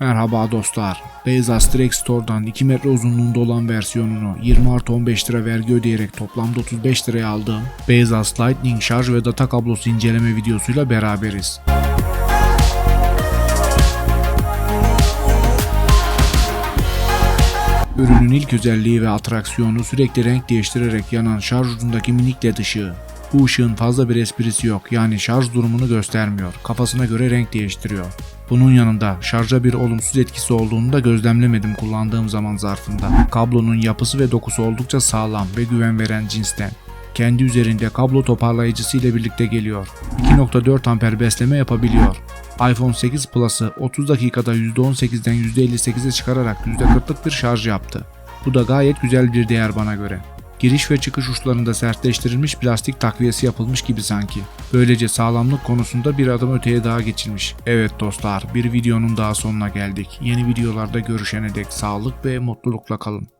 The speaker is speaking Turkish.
Merhaba dostlar. Beyzas Direct Store'dan 2 metre uzunluğunda olan versiyonunu 20 artı 15 lira vergi ödeyerek toplamda 35 liraya aldığım Beyzas Lightning şarj ve data kablosu inceleme videosuyla beraberiz. Ürünün ilk özelliği ve atraksiyonu sürekli renk değiştirerek yanan şarj ucundaki minik led ışığı. Bu ışığın fazla bir esprisi yok yani şarj durumunu göstermiyor. Kafasına göre renk değiştiriyor. Bunun yanında şarja bir olumsuz etkisi olduğunu da gözlemlemedim kullandığım zaman zarfında. Kablonun yapısı ve dokusu oldukça sağlam ve güven veren cinsten. Kendi üzerinde kablo toparlayıcısı ile birlikte geliyor. 2.4 amper besleme yapabiliyor. iPhone 8 Plus'ı 30 dakikada %18'den %58'e çıkararak %40'lık bir şarj yaptı. Bu da gayet güzel bir değer bana göre. Giriş ve çıkış uçlarında sertleştirilmiş plastik takviyesi yapılmış gibi sanki. Böylece sağlamlık konusunda bir adım öteye daha geçilmiş. Evet dostlar bir videonun daha sonuna geldik. Yeni videolarda görüşene dek sağlık ve mutlulukla kalın.